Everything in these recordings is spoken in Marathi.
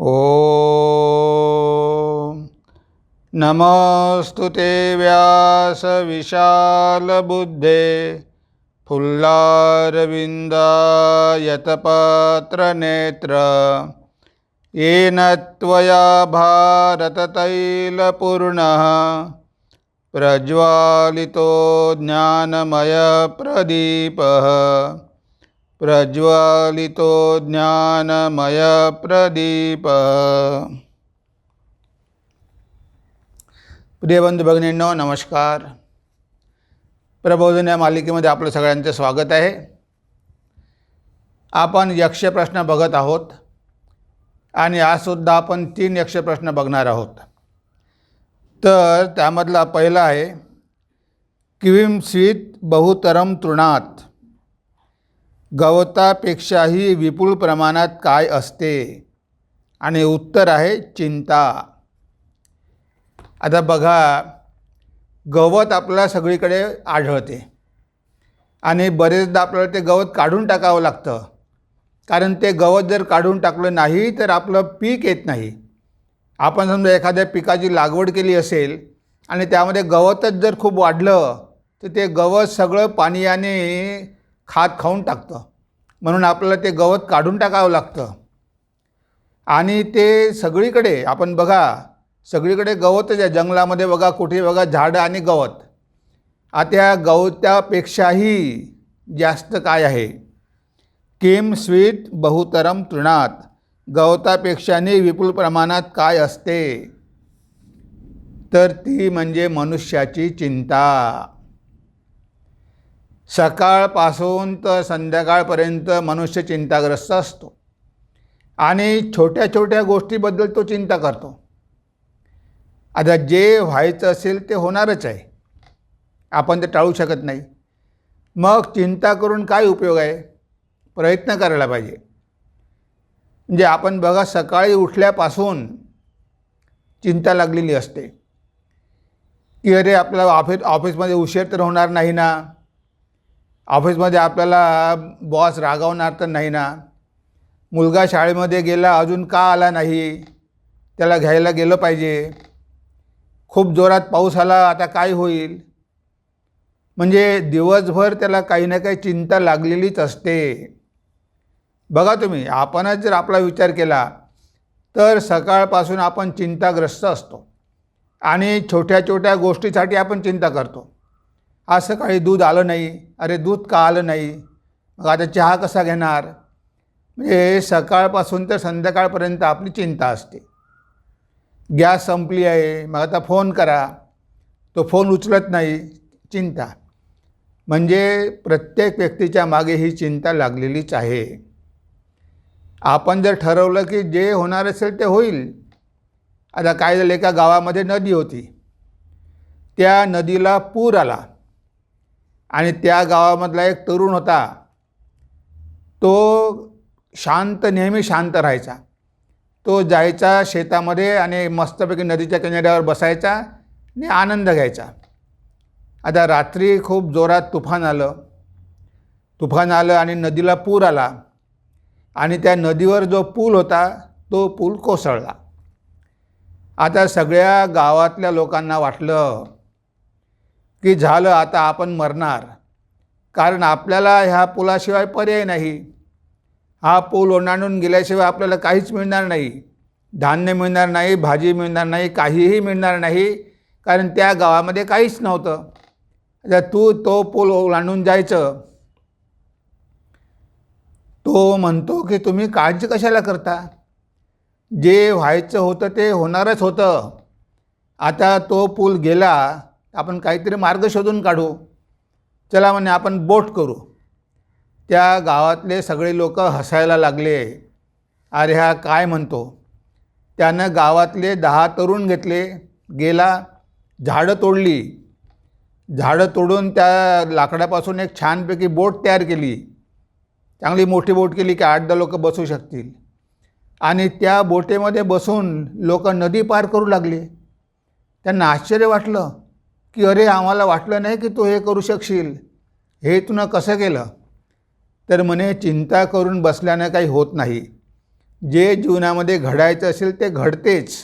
ॐ नमस्तु ते व्यासविशालबुद्धे फुल्लारविन्दायतपत्रनेत्र। येन त्वया भारततैलपूर्णः प्रज्वालितो ज्ञानमयप्रदीपः प्रज्वालितो प्रिय बंधू भगिनींनो नमस्कार. प्रबोधन या मालिकेमध्ये आपलं सगळ्यांचं स्वागत आहे. आपण यक्षप्रश्न बघत आहोत आणि आजसुद्धा आपण तीन यक्षप्रश्न बघणार आहोत. तर त्यामधला पहिला आहे किविम स्वीत बहुतरम तृणात. गवतापेक्षाही विपुल प्रमाणात काय असते? आणि उत्तर आहे चिंता. आता बघा गवत आपल्याला सगळीकडे आढळते. आणि बरेचदा आपल्याला ते गवत काढून टाकावं लागतं. कारण ते गवत जर काढून टाकलं नाही तर आपलं पीक येत नाही. आपण समजा एखाद्या पिकाची लागवड केली असेल आणि त्यामध्ये गवतच जर खूप वाढलं तर ते गवत सगळं पाणी आणि खात खाऊन टाकतं. म्हणून आपल्याला ते गवत काढून टाकावं लागतं. आणि ते सगळीकडे आपण बघा सगळीकडे गवतच आहे. जंगलामध्ये बघा कुठे बघा झाडं आणि गवत. आता गवत्यापेक्षाही जास्त काय आहे? Kim sweet बहुतरम तृणात. गवतापेक्षाने विपुल प्रमाणात काय असते? तर ती म्हणजे मनुष्याची चिंता. सकाळपासून तर संध्याकाळपर्यंत मनुष्य चिंताग्रस्त असतो. आणि छोट्या छोट्या गोष्टीबद्दल तो चिंता करतो. आता जे व्हायचं असेल ते होणारच आहे. आपण ते टाळू शकत नाही. मग चिंता करून काय उपयोग आहे? प्रयत्न करायला पाहिजे. म्हणजे आपण बघा सकाळी उठल्यापासून चिंता लागलेली असते. की अरे आपल्याला ऑफिस ऑफिसमध्ये उशीर तर होणार नाही ना? ऑफिसमध्ये आपल्याला बॉस रागावणार तर नाही ना? मुलगा शाळेमध्ये गेला अजून का आला नाही? त्याला घ्यायला गेलं पाहिजे. खूप जोरात पाऊस आला आता काय होईल? म्हणजे दिवसभर त्याला काही ना काही चिंता लागलेलीच असते. बघा तुम्ही आपणच जर आपला विचार केला तर सकाळपासून आपण चिंताग्रस्त असतो. आणि छोट्या छोट्या गोष्टीसाठी आपण चिंता करतो. आज सकाळी दूध आलं नाही. अरे दूध का आलं नाही? मग आता चहा कसा घेणार? म्हणजे सकाळपासून तर संध्याकाळपर्यंत आपली चिंता असते. गॅस संपली आहे. मग आता फोन करा. तो फोन उचलत नाही. चिंता. म्हणजे प्रत्येक व्यक्तीच्या मागे ही चिंता लागलेलीच आहे. आपण जर ठरवलं की जे होणार असेल ते होईल. आता काय झालं एका गावामध्ये नदी होती. त्या नदीला पूर आला. आणि त्या गावामधला एक तरुण होता तो शांत नेहमी शांत राहायचा. तो जायचा शेतामध्ये आणि मस्तपैकी नदीच्या किनाऱ्यावर बसायचा आणि आनंद घ्यायचा. आता रात्री खूप जोरात तुफान आलं. तुफान आलं आणि नदीला पूर आला. आणि त्या नदीवर जो पूल होता तो पूल कोसळला. आता सगळ्या गावातल्या लोकांना वाटलं की झालं आता आपण मरणार. कारण आपल्याला ह्या पुलाशिवाय पर्याय नाही. हा पूल ओलांडून गेल्याशिवाय आपल्याला काहीच मिळणार नाही. धान्य मिळणार नाही भाजी मिळणार नाही काहीही मिळणार नाही. कारण त्या गावामध्ये काहीच नव्हतं. आता तू तो पूल ओलांडून जायचं. तो म्हणतो की तुम्ही काळजी कशाला करता? जे व्हायचं होतं ते होणारच होतं. आता तो पूल गेला आपण काहीतरी मार्ग शोधून काढू. चला म्हणे आपण बोट करू. त्या गावातले सगळे लोक हसायला लागले. अरे हा काय म्हणतो? त्यानं गावातले दहा तरुण घेतले. गेला झाडं तोडली. झाडं तोडून त्या लाकडापासून एक छानपैकी बोट तयार केली. चांगली मोठी बोट केली की आठ दहा लोक बसू शकतील. आणि त्या बोटेमध्ये बसून लोक नदी पार करू लागले. त्यांना आश्चर्य वाटलं. की अरे आम्हाला वाटलं नाही की तू हे करू शकशील. हे तुनं कसं केलं? तर म्हणे चिंता करून बसल्यानं काही होत नाही. जे जीवनामध्ये घडायचं असेल ते घडतेच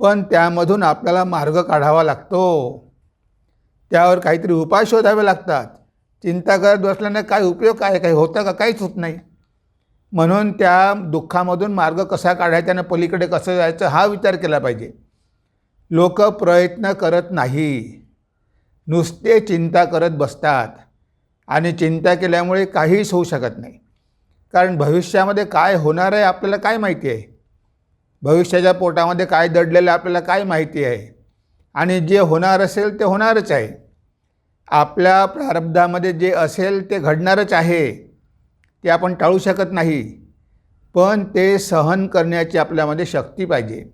पण त्यामधून आपल्याला मार्ग काढावा लागतो. त्यावर काहीतरी उपाय शोधावे लागतात. चिंता करत बसल्याने काय उपयोग काय काही होतं का? काहीच होत नाही. म्हणून त्या दुःखामधून मार्ग कसा काढायचा आणि पलीकडे कसं जायचं हा विचार केला पाहिजे. लोक प्रयत्न करत नाही. नुसते चिंता करत बसतात आणि चिंता केल्यामुळे काहीच होऊ शकत नाही. कारण भविष्यामध्ये काय होणार आहे आपल्याला काय माहिती आहे? भविष्याच्या पोटामध्ये काय दडलेलं आहे आपल्याला काय माहिती आहे? आणि जे होणार असेल ते होणारच आहे. आपल्या प्रारब्धामध्ये जे असेल ते घडणारच आहे. ते आपण टाळू शकत नाही. पण ते सहन करण्याची आपल्यामध्ये शक्ती पाहिजे.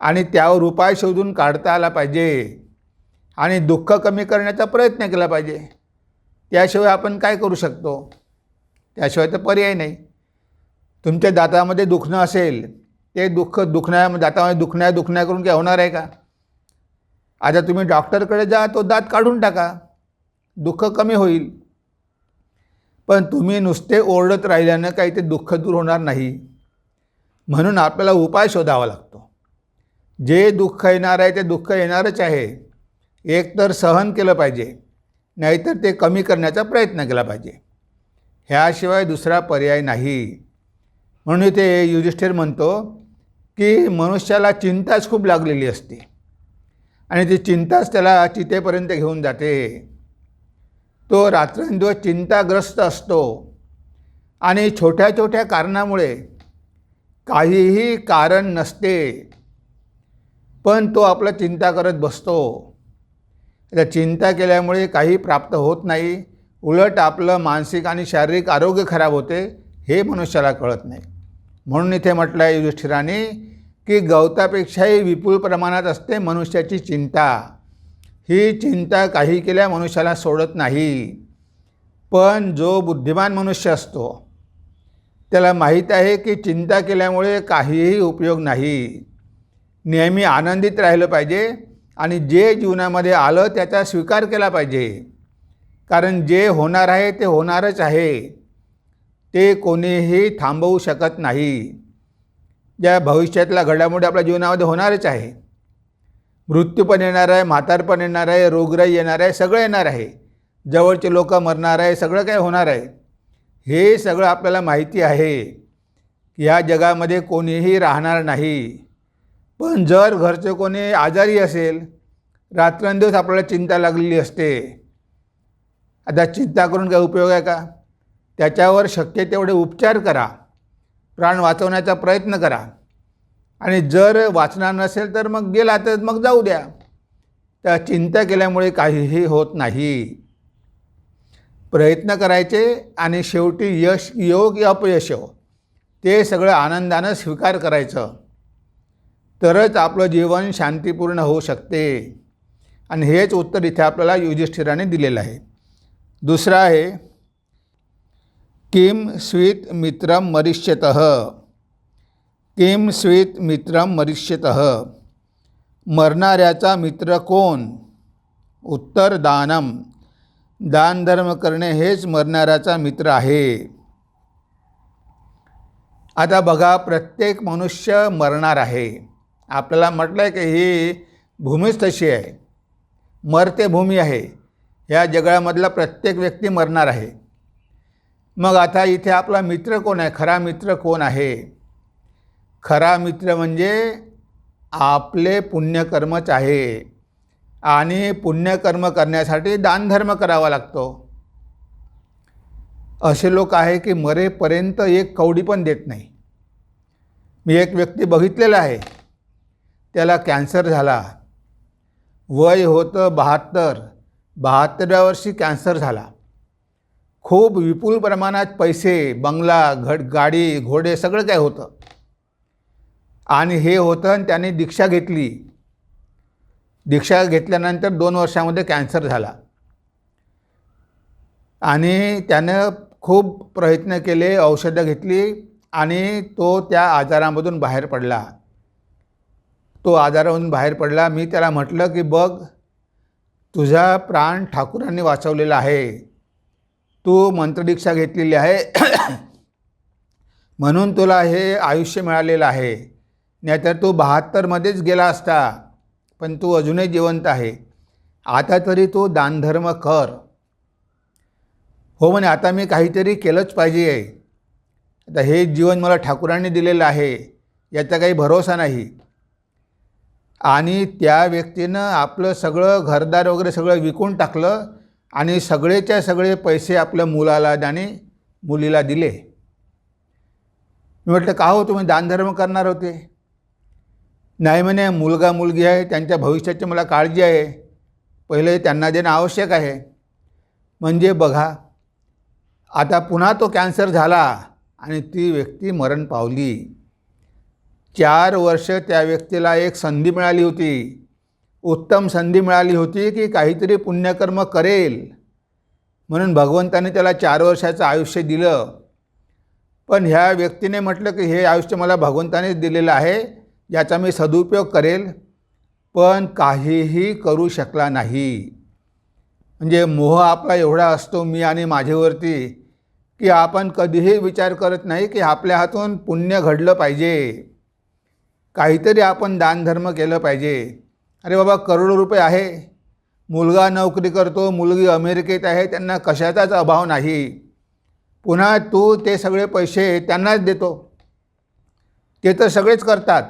आणि त्यावर उपाय शोधून काढता आला पाहिजे. आणि दुःख कमी करण्याचा प्रयत्न केला पाहिजे. त्याशिवाय आपण काय करू शकतो? त्याशिवाय तर पर्याय नाही. तुमच्या दातामध्ये दुखणं असेल ते दुःख दुखण्या दातामध्ये दुखण्या दुखण्या करून काय होणार आहे का? आता तुम्ही डॉक्टरकडे जा तो दात काढून टाका. दुःख कमी होईल. पण तुम्ही नुसते ओरडत राहिल्यानं काही ते दुःख दूर होणार नाही. म्हणून आपल्याला उपाय शोधावा लागतो. जे दुःख येणार आहे ते दुःख येणारच आहे. एक तर सहन केलं पाहिजे नाहीतर ते कमी करण्याचा प्रयत्न केला पाहिजे. ह्याशिवाय दुसरा पर्याय नाही. म्हणून इथे युधिष्ठिर म्हणतो की मनुष्याला चिंताच खूप लागलेली असते आणि ती चिंताच त्याला चितेपर्यंत घेऊन जाते. तो रात्रंदिवस चिंताग्रस्त असतो आणि छोट्या छोट्या कारणामुळे काहीही कारण नसते. पण तो आपला चिंता करत बसतो. त्या चिंता केल्यामुळे काही प्राप्त होत नाही. उलट आपलं मानसिक आणि शारीरिक आरोग्य खराब होते हे मनुष्याला कळत नाही. म्हणून इथे म्हटलं आहे युधिष्ठिराने की गवतापेक्षाही विपुल प्रमाणात असते मनुष्याची चिंता. ही चिंता काही केल्या मनुष्याला सोडत नाही. पण जो बुद्धिमान मनुष्य असतो त्याला माहीत आहे की चिंता केल्यामुळे काहीही उपयोग नाही. नेहमी आनंदित राहिलं पाहिजे आणि जे जीवनामध्ये आलं त्याचा स्वीकार केला पाहिजे. कारण जे होणार आहे ते होणारच आहे. ते कोणीही थांबवू शकत नाही. ज्या भविष्यातल्या घडामोडी आपल्या जीवनामध्ये होणारच आहे. मृत्यू पण येणार आहे म्हातारपण येणार आहे रोगराई येणार आहे सगळं येणार आहे. जवळचे लोक मरणार आहे सगळं काय होणार आहे. हे सगळं आपल्याला माहिती आहे की ह्या जगामध्ये कोणीही राहणार नाही. पण जर घरचे कोणी आजारी असेल रात्रंदिवस आपल्याला चिंता लागलेली असते. आता चिंता करून काय उपयोग आहे का? त्याच्यावर शक्य तेवढे उपचार करा. प्राण वाचवण्याचा प्रयत्न करा. आणि जर वाचणार नसेल तर मग गेला तर मग जाऊ द्या. त्या चिंता केल्यामुळे काहीही होत नाही. प्रयत्न करायचे आणि शेवटी यश योग अपयश ते सगळं आनंदानं स्वीकार करायचं. तरच आपलं जीवन शांतीपूर्ण होऊ शकते. आणि हेच उत्तर इथे आपल्याला युधिष्ठिराने दिलेलं आहे. दुसरं आहे किम स्वीत मित्रम मरिष्यत? किम स्वीत मित्रम मरिष्यत? मरणाऱ्याचा मित्र कोण? उत्तर दानम. दानधर्म करणे हेच मरणाऱ्याचा मित्र आहे. आता बघा प्रत्येक मनुष्य मरणार आहे. आपल्याला म्हटलं आहे की ही भूमीच तशी आहे. मरते भूमी आहे. ह्या जगामधला प्रत्येक व्यक्ती मरणार आहे. मग आता इथे आपला मित्र कोण आहे? खरा मित्र कोण आहे? खरा मित्र म्हणजे आपले पुण्यकर्मच आहे. आणि पुण्यकर्म करण्यासाठी दानधर्म करावा लागतो. असे लोक आहे की मरेपर्यंत एक कवडी पण देत नाही. मी एक व्यक्ती बघितलेला आहे. त्याला कॅन्सर झाला. वय होतं बहात्तर. बहात्तराव्या वर्षी कॅन्सर झाला. खूप विपुल प्रमाणात पैसे बंगला घड गाडी घोडे सगळं काय होतं. आणि हे होतं आणि त्याने दीक्षा घेतली. दीक्षा घेतल्यानंतर दोन वर्षामध्ये कॅन्सर झाला. आणि त्यानं खूप प्रयत्न केले औषधं घेतली आणि तो त्या आजारामधून बाहेर पडला. तो आजारावरून बाहेर पडला. मी त्याला म्हटलं की बघ तुझा प्राण ठाकूरांनी वाचवलेला आहे. तू मंत्रदीक्षा घेतलेली आहे. म्हणून तुला हे आयुष्य मिळालेलं आहे. नाहीतर तू बहात्तरमध्येच गेला असता. पण तू अजूनही जिवंत आहे. आता तरी तू दानधर्म कर. हो म्हणे आता मी काहीतरी केलंच पाहिजे आहे. आता हे जीवन मला ठाकूरांनी दिलेलं आहे. याचा काही भरोसा नाही. आणि त्या व्यक्तीनं आपलं सगळं घरदार वगैरे सगळं विकून टाकलं आणि सगळेच्या सगळे पैसे आपल्या मुलाला आणि मुलीला दिले. मी म्हटलं का हो तुम्ही दानधर्म करणार होते? नाही म्हणे मुलगा मुलगी आहे त्यांच्या भविष्याची मला काळजी आहे. पहिले त्यांना देणं आवश्यक आहे. म्हणजे बघा आता पुन्हा तो कॅन्सर झाला आणि ती व्यक्ती मरण पावली. चार वर्ष त्या व्यक्तीला एक संधी मिळाली होती. उत्तम संधी मिळाली होती की काहीतरी पुण्यकर्म करेल. म्हणून भगवंताने त्याला चार वर्षाचं आयुष्य दिलं. पण ह्या व्यक्तीने म्हटलं की हे आयुष्य मला भगवंतानेच दिलेलं आहे याचा मी सदुपयोग करेल. पण काहीही करू शकला नाही. म्हणजे मोह आपला एवढा असतो मी आणि माझ्यावरती की आपण कधीही विचार करत नाही की आपल्या हातून पुण्य घडलं पाहिजे. काहीतरी आपण दानधर्म केलं पाहिजे. अरे बाबा करोडो रुपये आहे. मुलगा नोकरी करतो मुलगी अमेरिकेत आहे त्यांना कशाचाच अभाव नाही. पुन्हा तू ते सगळे पैसे त्यांनाच देतो. ते तर सगळेच करतात.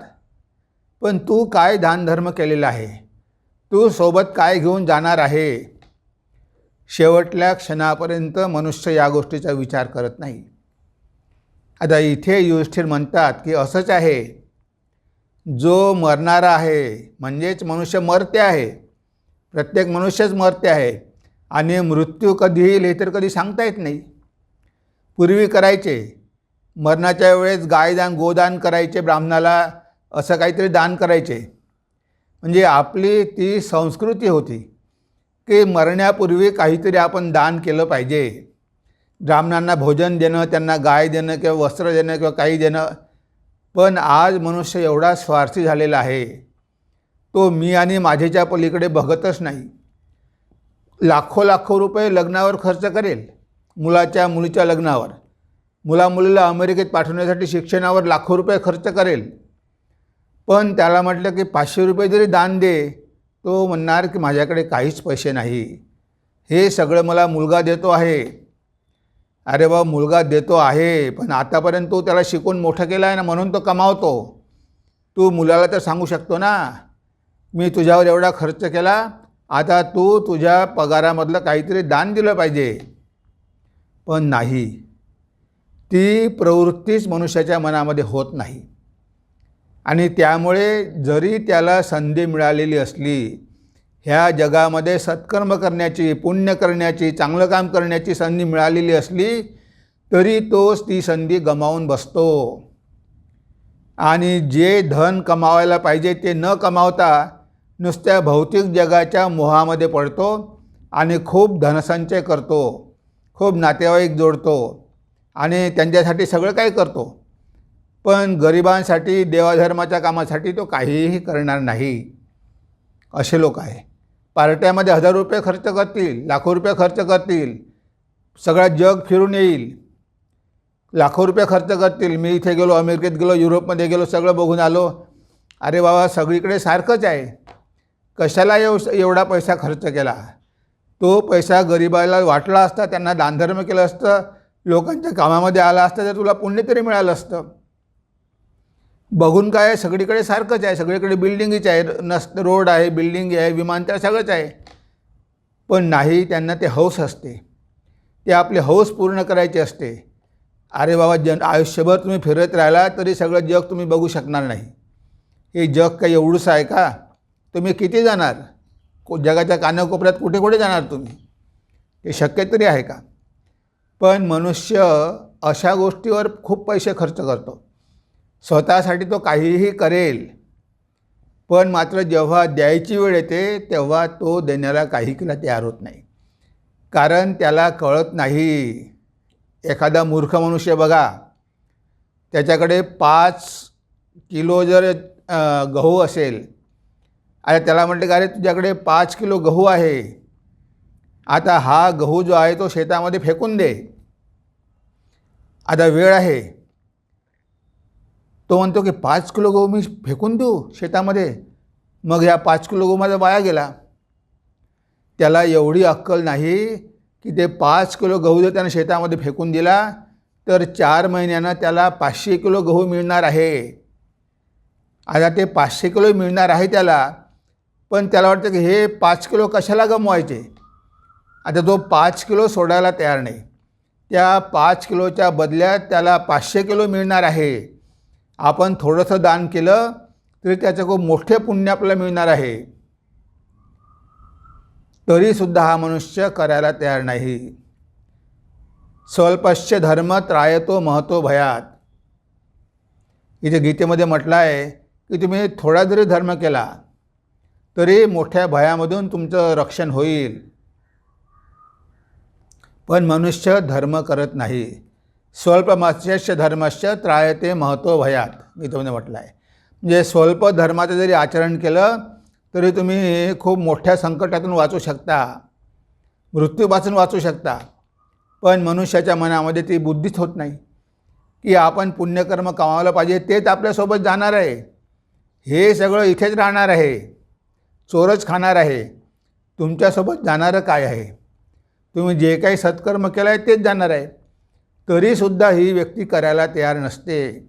पण तू काय दानधर्म केलेला आहे? तू सोबत काय घेऊन जाणार आहे? शेवटल्या क्षणापर्यंत मनुष्य या गोष्टीचा विचार करत नाही. आता इथे युधिष्ठिर म्हणतात की असंच आहे. जो मरणारा आहे म्हणजेच मनुष्य मरते आहे प्रत्येक मनुष्यच मरते आहे आणि मृत्यू कधी येईल हे तर कधी सांगता येत नाही. पूर्वी करायचे मरणाच्या वेळेस गायदान गोदान करायचे ब्राह्मणाला असं काहीतरी दान करायचे. म्हणजे आपली ती संस्कृती होती की मरण्यापूर्वी काहीतरी आपण दान केलं पाहिजे. ब्राह्मणांना भोजन देणं त्यांना गाय देणं किंवा वस्त्र देणं किंवा काही देणं पण आज मनुष्य एवढा स्वार्थी झालेला आहे तो मी आणि माझेच्या पलीकडे बघतच नाही. लाखो लाखो रुपये लग्नावर खर्च करेल मुलाच्या मुलीच्या लग्नावर. मुलामुलीला अमेरिकेत पाठवण्यासाठी शिक्षणावर लाखो रुपये खर्च करेल. पण त्याला म्हटलं की पाचशे रुपये जरी दान दे तो म्हणणार की माझ्याकडे काहीच पैसे नाही. हे सगळं मला मुलगा देतो आहे. अरे बा मुलगा देतो आहे पण आतापर्यंत तो त्याला शिकून मोठं केलं आहे ना म्हणून तो कमावतो. तू मुलाला तर सांगू शकतो ना मी तुझ्यावर एवढा खर्च केला आता तू तुझ्या पगारामधलं काहीतरी दान दिलं पाहिजे. पण नाही ती प्रवृत्तीच मनुष्याच्या मनामध्ये होत नाही. आणि त्यामुळे जरी त्याला संधी मिळालेली असली ह्या जगामध्ये सत्कर्म करण्याची पुण्य करण्याची चांगलं काम करण्याची संधी मिळालेली असली तरी तोच ती संधी गमावून बसतो. आणि जे धन कमावायला पाहिजे ते न कमावता नुसत्या भौतिक जगाच्या मोहामध्ये पडतो आणि खूप धनसंचय करतो खूप नातेवाईक जोडतो आणि त्यांच्यासाठी सगळं काही करतो. पण गरिबांसाठी देवाधर्माच्या कामासाठी तो काहीही करणार नाही. असे लोक आहे. पार्ट्यामध्ये हजार रुपये खर्च करतील लाखो रुपये खर्च करतील सगळा जग फिरून येईल. लाखो रुपये खर्च करतील. मी इथे गेलो अमेरिकेत गेलो युरोपमध्ये गेलो सगळं बघून आलो. अरे बाबा सगळीकडे सारखंच आहे. कशाला एव एवढा पैसा खर्च केला? तो पैसा गरिबाला वाटला असता त्यांना दानधर्म केलं असतं लोकांच्या कामामध्ये आला असतं तर तुला पुण्य तरी मिळालं असतं. बघून काय सगळीकडे सारखंच आहे. सगळीकडे बिल्डिंगच आहे. नस रोड आहे बिल्डिंग आहे विमानतळ सगळंच आहे. पण नाही त्यांना ते हौस असते. ते आपले हौस पूर्ण करायचे असते. अरे बाबा जन आयुष्यभर तुम्ही फिरत राहिला तरी सगळं जग तुम्ही बघू शकणार नाही. हे जग काही एवढंच आहे का? तुम्ही किती जाणार? को जगाच्या कानाकोपऱ्यात कुठे कुठे जाणार तुम्ही? हे शक्य तरी आहे का? पण मनुष्य अशा गोष्टीवर खूप पैसे खर्च करतो. स्वतःसाठी तो काहीही करेल पण मात्र जेव्हा द्यायची वेळ येते तेव्हा तो देण्याला काही केला तयार होत नाही. कारण त्याला कळत नाही. एखादा मूर्ख मनुष्य बघा त्याच्याकडे पाच किलो जर गहू असेल आता त्याला म्हटलं का अरे तुझ्याकडे पाच किलो गहू आहे आता हा गहू जो आहे तो शेतामध्ये फेकून दे. आता वेळ आहे. तो म्हणतो की पाच किलो गहू मी फेकून देऊ शेतामध्ये. मग ह्या पाच किलो गहू माझा वाया गेला. त्याला एवढी अक्कल नाही की ते पाच किलो गहू जर त्यानं शेतामध्ये फेकून दिला तर चार महिन्यानं त्याला पाचशे किलो गहू मिळणार आहे. आता ते पाचशे किलो मिळणार आहे त्याला पण त्याला वाटतं की हे पाच किलो कशाला गमवायचे? आता तो पाच किलो सोडायला तयार नाही. त्या पाच किलोच्या बदल्यात त्याला पाचशे किलो मिळणार आहे. आपण थोडंसं दान केलं तरी त्याचं खूप मोठे पुण्य आपल्याला मिळणार आहे. तरीसुद्धा हा मनुष्य करायला तयार नाही. स्वल्पश्च धर्म त्रायतो महतो भयात. इथे गीतेमध्ये म्हटलं आहे की तुम्ही थोडा जरी धर्म केला तरी मोठ्या भयामधून तुमचं रक्षण होईल. पण मनुष्य धर्म करत नाही. स्वल्पमत्स्य धर्मश्च त्रायते महत्त्व भयात गीतेमध्ये म्हटलं आहे म्हणजे स्वल्प धर्माचं जरी आचरण केलं तरी तुम्ही खूप मोठ्या संकटातून वाचू शकता मृत्यूपासून वाचू शकता. पण मनुष्याच्या मनामध्ये ती बुद्धीच होत नाही की आपण पुण्यकर्म कमावलं पाहिजे तेच आपल्यासोबत जाणार आहे. हे सगळं इथेच राहणार आहे. चोरच खाणार आहे. तुमच्यासोबत जाणारं काय आहे? तुम्ही जे काही सत्कर्म केलं आहे तेच जाणार आहे. तरीसुद्धा ही व्यक्ती करायला तयार नसते.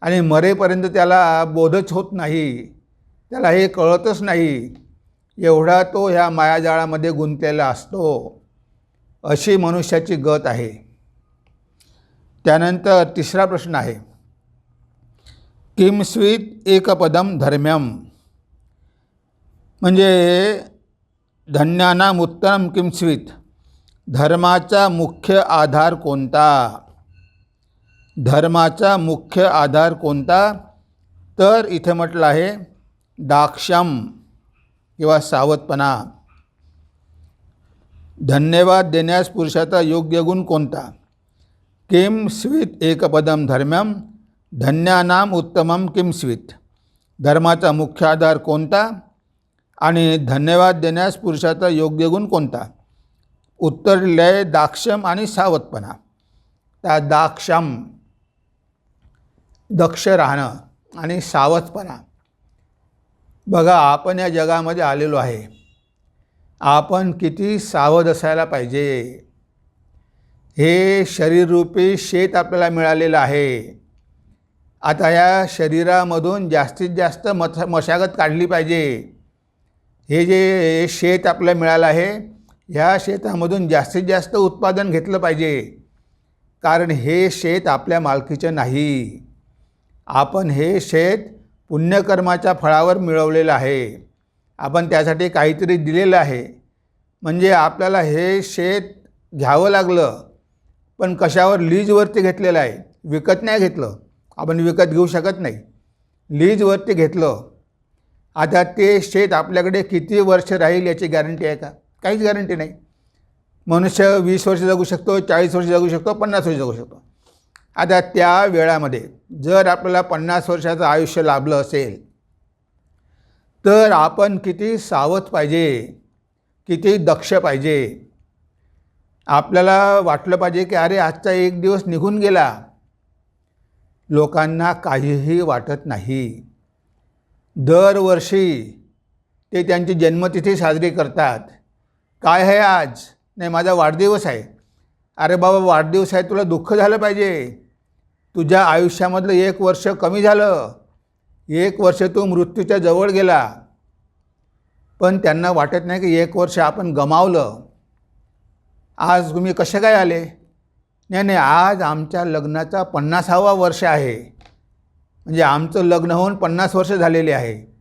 आणि मरेपर्यंत त्याला बोधच होत नाही. त्याला हे कळतच नाही. एवढा तो ह्या मायाजाळामध्ये गुंतलेला असतो. अशी मनुष्याची गत आहे. त्यानंतर तिसरा प्रश्न आहे. किम स्वीत एकपदम धर्म्यम म्हणजे धन्यानाम उत्तम किम स्वीत? धर्माचा मुख्य आधार कोणता? धर्माचा मुख्य आधार कोणता? तर इथे म्हटलं आहे दाक्षम किंवा सावधपणा. धन्यवाद देण्यास पुरुषाचा योग्य गुण कोणता? किम स्वीत एकपदम धर्म्यम धन्यानाम उत्तमम किम स्वीत. धर्माचा मुख्य आधार कोणता? आणि धन्यवाद देण्यास पुरुषाचा योग्य गुण कोणता? उत्तर लय दाक्षम आणि सावधपणा. त्या दाक्षम दक्ष राहणं आणि सावधपणा. बघा आपण या जगामध्ये आलेलो आहे. आपण किती सावध असायला पाहिजे. हे शरीररूपी शेत आपल्याला मिळालेलं आहे. आता या शरीरामधून जास्तीत जास्त मथ मशागत काढली पाहिजे. हे जे शेत आपल्याला मिळालं आहे ह्या शेतामधून जास्तीत जास्त उत्पादन घेतलं पाहिजे. कारण हे शेत आपल्या मालकीचं नाही. आपण हे शेत पुण्यकर्माच्या फळावर मिळवलेलं आहे. आपण त्यासाठी काहीतरी दिलेलं आहे. म्हणजे आपल्याला हे शेत घ्यावं लागलं पण कशावर लीजवरती घेतलेलं आहे? विकत नाही घेतलं. आपण विकत घेऊ शकत नाही. लीजवरती घेतलं. आता ते शेत आपल्याकडे किती वर्ष राहील याची गॅरंटी आहे का? काहीच गॅरंटी नाही. मनुष्य वीस वर्ष जगू शकतो चाळीस वर्ष जगू शकतो पन्नास वर्ष जगू शकतो. आता त्या वेळामध्ये जर आपल्याला पन्नास वर्षाचं आयुष्य लाभलं असेल तर आपण किती सावध पाहिजे किती दक्ष पाहिजे? आपल्याला वाटलं पाहिजे की अरे आजचा एक दिवस निघून गेला. लोकांना काहीही वाटत नाही. दरवर्षी ते त्यांची जन्मतिथी साजरी करतात. काय आहे आज? नाही माझा वाढदिवस आहे. अरे बाबा वाढदिवस आहे तुला दुःख झालं पाहिजे. तुझ्या आयुष्यामधलं एक वर्ष कमी झालं. एक वर्ष तू मृत्यूच्या जवळ गेला. पण त्यांना वाटत नाही की एक वर्ष आपण गमावलं. आज तुम्ही कसे काय आले? नाही नाही आज आमच्या लग्नाचा पन्नासावा वर्ष आहे. म्हणजे आमचं लग्न होऊन पन्नास वर्ष झालेले आहे.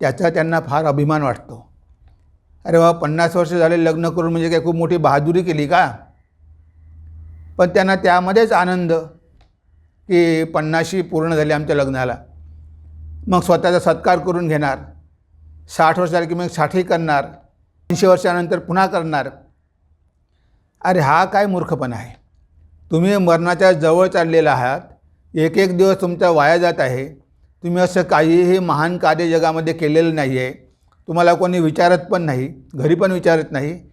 त्याचा त्यांना फार अभिमान वाटतो. अरे बाबा पन्नास वर्ष झाले लग्न करून म्हणजे काय खूप मोठी बहादुरी केली का? पण त्यांना त्यामध्येच आनंद की पन्नाशी पूर्ण झाली आमच्या लग्नाला. मग स्वतःचा सत्कार करून घेणार. साठ वर्ष झाले की मग साठही करणार. ऐंशी वर्षानंतर पुन्हा करणार. अरे हा काय मूर्खपणा आहे. तुम्ही मरणाच्या जवळ चाललेला आहात. एक एक दिवस तुमचा वाया जात आहे. तुम्ही असं काहीही महान कार्य जगामध्ये केलेलं नाही आहे तुम्हाला कोणी विचारत पण नाही घरी पण विचारत नाही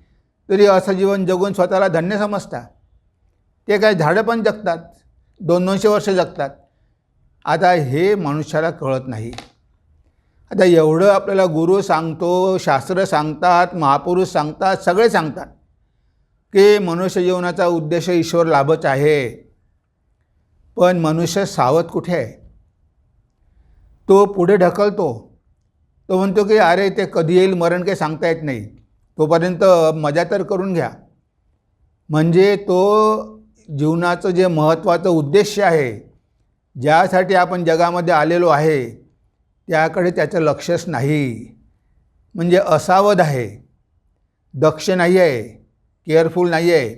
तरी असं जीवन जगून स्वतःला धन्य समजता. ते काय झाडं पण जगतात दोन दोनशे वर्ष जगतात. आता हे मनुष्याला कळत नाही. आता एवढं आपल्याला गुरु सांगतो शास्त्र सांगतात महापुरुष सांगतात सगळे सांगतात की मनुष्य जीवनाचा उद्देश ईश्वर लाभच आहे. पण मनुष्य सावध कुठे आहे? तो पुढे ढकलतो. तो म्हणतो की अरे ते कधी येईल मरण काही सांगता येत नाही. तोपर्यंत मजा तर करून घ्या. म्हणजे तो जीवनाचं जे महत्त्वाचं उद्देश आहे ज्यासाठी आपण जगामध्ये आलेलो आहे त्याकडे त्याचं लक्षच नाही. म्हणजे असावध आहे. दक्ष नाही आहे. केअरफुल नाही आहे.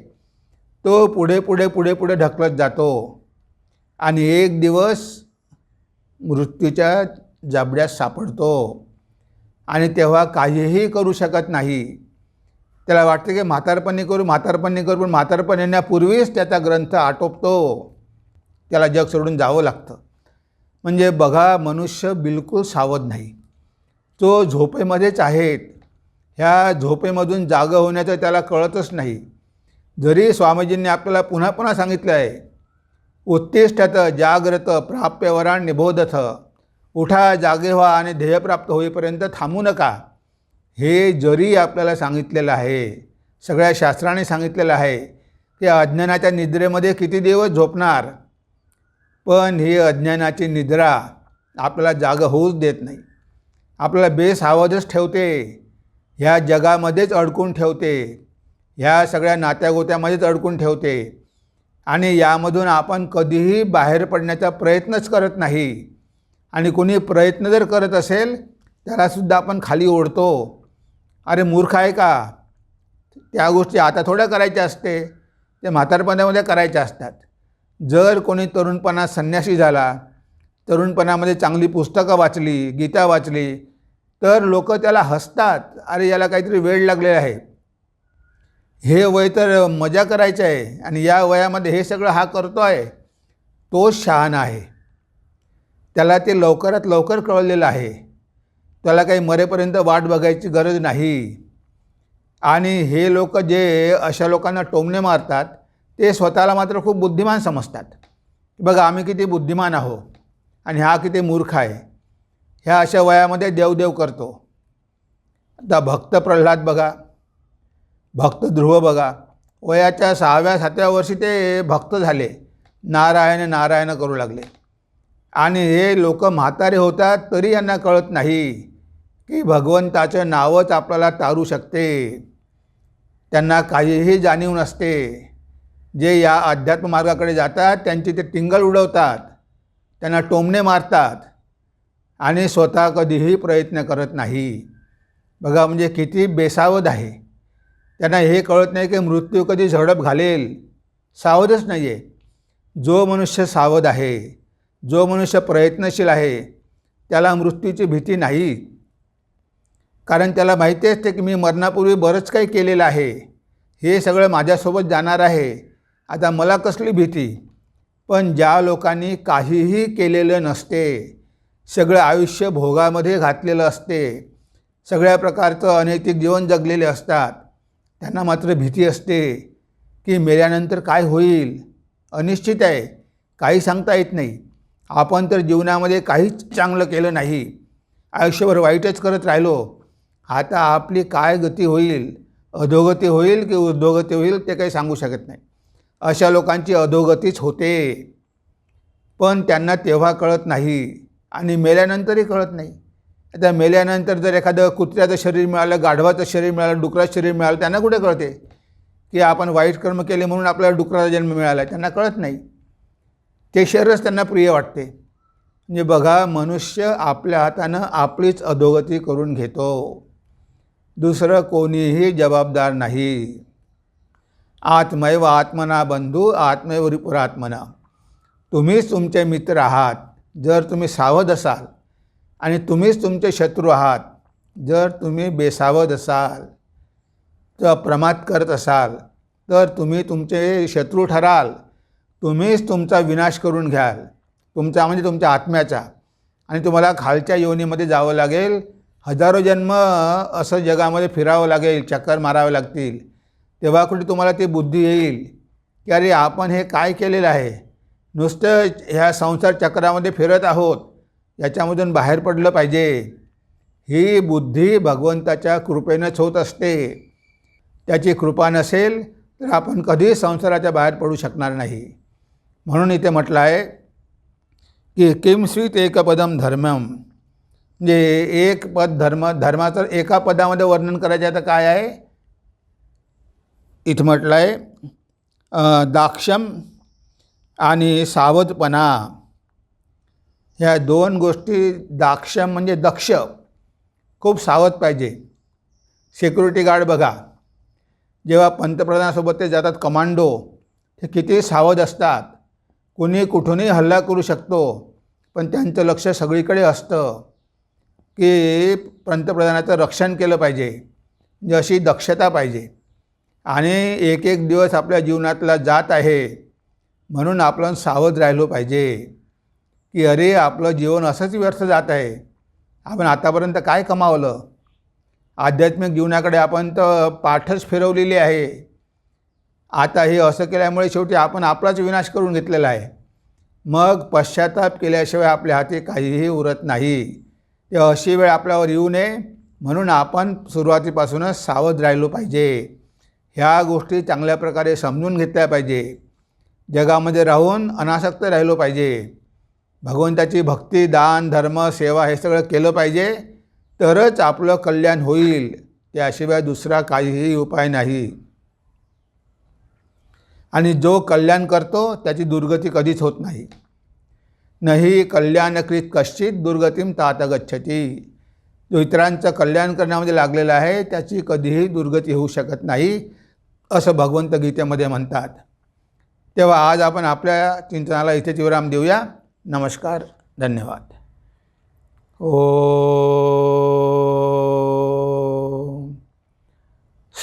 तो पुढे पुढे पुढे पुढे ढकलत जातो. आणि एक दिवस मृत्यूच्या जाबड्यात सापडतो. आणि तेव्हा काहीही करू शकत नाही. त्याला वाटतं की म्हातारपणी करू म्हातारपणी करू पण म्हातारपण येण्यापूर्वीच त्याचा ग्रंथ आटोपतो. त्याला जग सोडून जावं लागतं. म्हणजे बघा मनुष्य बिलकुल सावध नाही. तो झोपेमध्येच आहेत ह्या झोपेमधून जागं होण्याचं त्याला कळतच नाही. जरी स्वामीजींनी आपल्याला पुन्हा पुन्हा सांगितलं आहे उत्तिष्ठत जाग्रत प्राप्यवरा निबोधथ. उठा जागे व्हा आणि ध्येयप्राप्त होईपर्यंत थांबू नका. हे जरी आपल्याला सांगितलेलं आहे सगळ्या शास्त्राने सांगितलेलं आहे की अज्ञानाच्या निद्रेमध्ये किती दिवस झोपणार? पण ही अज्ञानाची निद्रा आपल्याला जागं होऊच देत नाही. आपल्याला बेसावधच ठेवते ह्या जगामध्येच अडकून ठेवते ह्या सगळ्या नात्यागोत्यामध्येच अडकून ठेवते. आणि यामधून आपण कधीही बाहेर पडण्याचा प्रयत्नच करत नाही. आणि कोणी प्रयत्न जर करत असेल त्यालासुद्धा आपण खाली ओढतो. अरे मूर्ख आहे का? त्या गोष्टी आता थोड्या करायच्या असते. ते म्हातारपणामध्ये करायच्या असतात. जर कोणी तरुणपणा संन्यासी झाला तरुणपणामध्ये चांगली पुस्तकं वाचली गीता वाचली तर लोक त्याला हसतात. अरे याला काहीतरी वेळ लागलेला आहे. हे वय तर मजा करायचं आहे आणि या वयामध्ये हे सगळं हा करतो आहे तोच शहाणा आहे. त्याला ते लवकरात लवकर कळलेलं आहे. त्याला काही मरेपर्यंत वाट बघायची गरज नाही. आणि हे लोक जे अशा लोकांना टोमणे मारतात ते स्वतःला मात्र खूप बुद्धिमान समजतात. बघा आम्ही किती बुद्धिमान आहो आणि हा किती मूर्ख आहे. ह्या अशा वयामध्ये देवदेव करतो. आता भक्त प्रल्हाद बघा भक्त ध्रुव बघा वयाच्या सहाव्या सातव्या वर्षी ते भक्त झाले. नारायण नारायण करू लागले. आणि हे लोक म्हातारे होतात तरी यांना कळत नाही की भगवंताचं नावच आपल्याला तारू शकते. त्यांना काहीही जाणीव नसते. जे या अध्यात्म मार्गाकडे जातात त्यांची ते टिंगल उडवतात त्यांना टोमणे मारतात आणि स्वतः कधीही प्रयत्न करत नाही. बघा म्हणजे किती बेसावध आहे. त्यांना हे कळत नाही की मृत्यू कधी झडप घालेल. सावधच नाही आहे जो मनुष्य सावध आहे जो मनुष्य प्रयत्नशील आहे त्याला मृत्यूची भीती नाही. कारण त्याला माहिती असते की मी मरणापूर्वी बरंच काही केलेलं आहे. हे सगळं माझ्यासोबत जाणार आहे. आता मला कसली भीती? पण ज्या लोकांनी काहीही केलेलं नसते सगळं आयुष्य भोगामध्ये घातलेलं असते सगळ्या प्रकारचं अनैतिक जीवन जगलेले असतात त्यांना मात्र भीती असते की मेल्यानंतर काय होईल? अनिश्चित आहे. काही सांगता येत नाही. आपण तर जीवनामध्ये काहीच चांगलं केलं नाही. आयुष्यभर वाईटच करत राहिलो. आता आपली काय गती होईल? अधोगती होईल की उद्योगती होईल ते काही सांगू शकत नाही. अशा लोकांची अधोगतीच होते. पण त्यांना तेव्हा कळत नाही आणि मेल्यानंतरही कळत नाही. आता मेल्यानंतर जर एखादं कुत्र्याचं शरीर मिळालं गाढवाचं शरीर मिळालं डुकराचं शरीर मिळालं त्यांना कुठे कळते? की आपण वाईट कर्म केले म्हणून आपल्याला डुकराचा जन्म मिळाला त्यांना कळत नाही. ते शरीरच त्यांना प्रिय वाटते. म्हणजे बघा मनुष्य आपल्या हातानं आपलीच अधोगती करून घेतो. दुसरं कोणीही जबाबदार नाही. आत्मैव आत्मना बंधू आत्मैव रिपुरात्मना. तुम्हीच तुमचे मित्र आहात जर तुम्ही सावध असाल. आणि तुम्हीच तुमचे शत्रू आहात जर तुम्ही बेसावध असाल. तर प्रमाद करत असाल तर तुम्ही तुमचे शत्रू ठराल. तुम्हीच तुमचा विनाश करून घ्याल. तुमचा म्हणजे तुमच्या आत्म्याचा. आणि तुम्हाला खालच्या योनीमध्ये जावं लागेल. हजारो जन्म असं जगामध्ये फिरावं लागेल चक्कर मारावे लागतील. तेव्हा कुठे तुम्हाला ती बुद्धी येईल. की अरे आपण हे काय केलेलं आहे? नुसतं ह्या संसार चक्रामध्ये फिरत आहोत. याच्यामधून बाहेर पडलं पाहिजे. ही बुद्धी भगवंताच्या कृपेनंच होत असते. त्याची कृपा नसेल तर आपण कधी संसाराच्या बाहेर पडू शकणार नाही. म्हणून इथे म्हटलं आहे की किम स्वीत एकपदम धर्मम म्हणजे एक पद धर्म धर्माचं एका पदामध्ये वर्णन करायचं आहे तर काय आहे? इथं म्हटलं आहे दाक्षम आणि सावधपणा. ह्या दोन गोष्टी दाक्षम म्हणजे दक्ष. खूप सावध पाहिजे. सिक्युरिटी गार्ड बघा. जेव्हा पंतप्रधानासोबत ते जातात कमांडो ते किती सावध असतात. कुणी कुठूनही हल्ला करू शकतो पण त्यांचं लक्ष सगळीकडे असतं की पंतप्रधानाचं रक्षण केलं पाहिजे म्हणजे अशी दक्षता पाहिजे. आणि एक एक दिवस आपल्या जीवनातला जात आहे म्हणून आपण सावध राहिलो पाहिजे की अरे आपलं जीवन असंच व्यर्थ जात आहे. आपण आतापर्यंत काय कमावलं? आध्यात्मिक जीवनाकडे आपण तर पाठच फिरवलेली आहे. आता हे असं केल्यामुळे शेवटी आपण आपलाच विनाश करून घेतलेला आहे. मग पश्चाताप केल्याशिवाय आपल्या हाती काहीही उरत नाही. ते अशी वेळ आपल्यावर येऊ नये म्हणून आपण सुरुवातीपासूनच सावध राहिलो पाहिजे. ह्या गोष्टी चांगल्या प्रकारे समजून घेतल्या पाहिजे. जगामध्ये राहून अनासक्त राहिलो पाहिजे. भगवंताची भक्ती दान धर्म सेवा हे सगळं केलं पाहिजे. तरच आपलं कल्याण होईल. त्याशिवाय दुसरा काहीही उपाय नाही. आणि जो कल्याण करतो त्याची दुर्गती कधीच होत नाही. नाही कल्याणकृत कश्चित दुर्गतीम तात गच्छती. जो इतरांचं कल्याण करण्यामध्ये लागलेला आहे त्याची कधीही दुर्गती होऊ शकत नाही असं भगवंत गीतेमध्ये म्हणतात. तेव्हा आज आपण आपल्या चिंतनाला इथेच विराम देऊया. नमस्कार धन्यवाद. ओ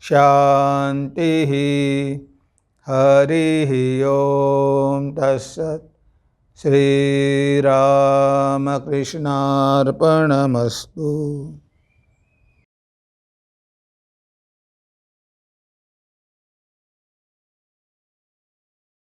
शान्तिः। हरिः ॐ तत्सत्। श्रीरामकृष्णार्पणमस्तु।